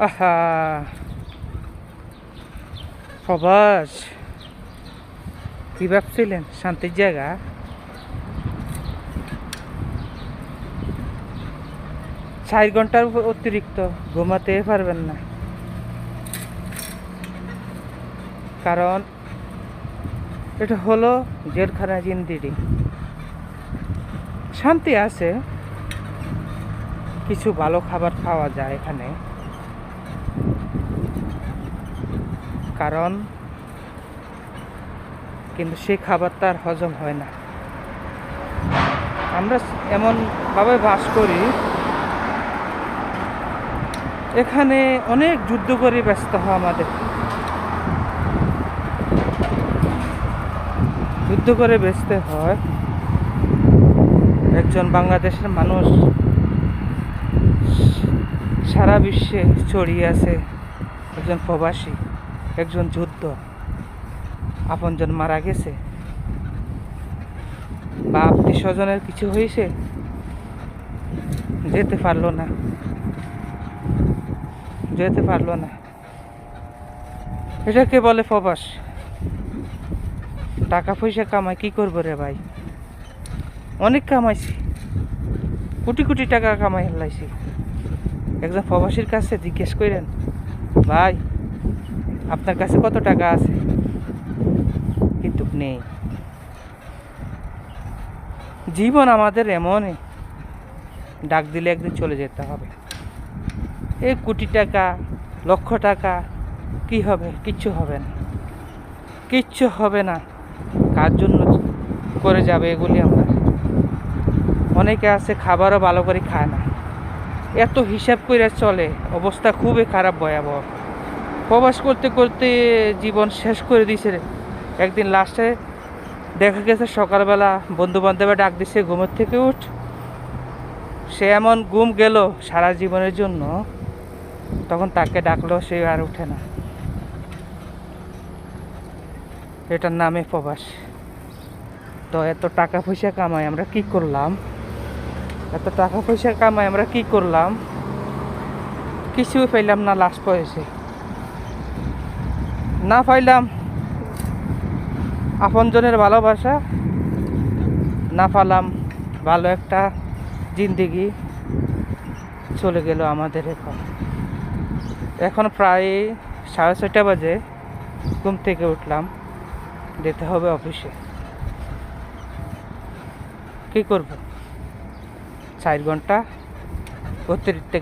আহা। প্রবাস কি ভাবছিলেন? শান্তির জায়গা? চার ঘণ্টার অতিরিক্ত ঘুমাতে পারবেন না। কারণ এটা হলো জেলখানা জিন্দিরি শান্তি আছে। কিছু ভালো খাবার খাওয়া যায় এখানে। কারণ, কিন্তু সেই খাবার তার হজম হয় না। আমরা এমনভাবে বাস করি, এখানে অনেক যুদ্ধ করে ব্যস্ত হয় আমাদের। যুদ্ধ করে ব্যস্ত হয় একজন বাংলাদেশের মানুষ। সারা বিশ্বে ছড়িয়ে আছে একজন প্রবাসী। একজন যুদ্ধ। আপনজন মারা গেছে। বা আত্মীয় স্বজনের কিছু হয়েছে যেতে পারল না। যেতে পারল না। এটাকে বলে প্রবাস টাকা পয়সা কামাই কি করব রে ভাই? অনেক কামাইছি। কোটি কোটি টাকা কামাই হেলাইছি। একজন প্রবাসীর কাছে জিজ্ঞেস করেন ভাই আপনার কাছে কত টাকা আছে? কিন্তু নেই। জীবন আমাদের এমনই। ডাক দিলে একদিন চলে যেতে হবে। এই কোটি টাকা, লক্ষ টাকা, কি হবে? কিচ্ছু হবে না। কিচ্ছু হবে না। কার জন্য করে যাবে এগুলি আমরা? অনেকে আছে খাবারও ভালো করে খায় না। এত হিসাব করে চলে, অবস্থা খুবই খারাপ, ভয়াবহ। প্রবাস করতে করতে জীবন শেষ করে দিছে একদিন লাস্টে দেখা গেছে সকালবেলা বন্ধু বান্ধবে ডাক দিছে, ঘুমের থেকে উঠ। সে এমন ঘুম গেল সারা জীবনের জন্য, তখন তাকে ডাকলেও সে আর উঠে না। এটার নামে প্রবাস তো এত টাকা পয়সা কামাই আমরা কি করলাম? এত টাকা পয়সা কামাই আমরা কি করলাম? কিছুই পেলাম না লাস্ট পয়সে না পাইলাম। আপনজনের ভালোবাসা, না পালাম। ভালো একটা জিন্দিগি চলে গেল আমাদের এখন। এখন প্রায় সাড়ে ছয়টা বাজে, ঘুম থেকে উঠলাম, যেতে হবে অফিসে। কী করব? চার ঘণ্টা অতিরিক্ত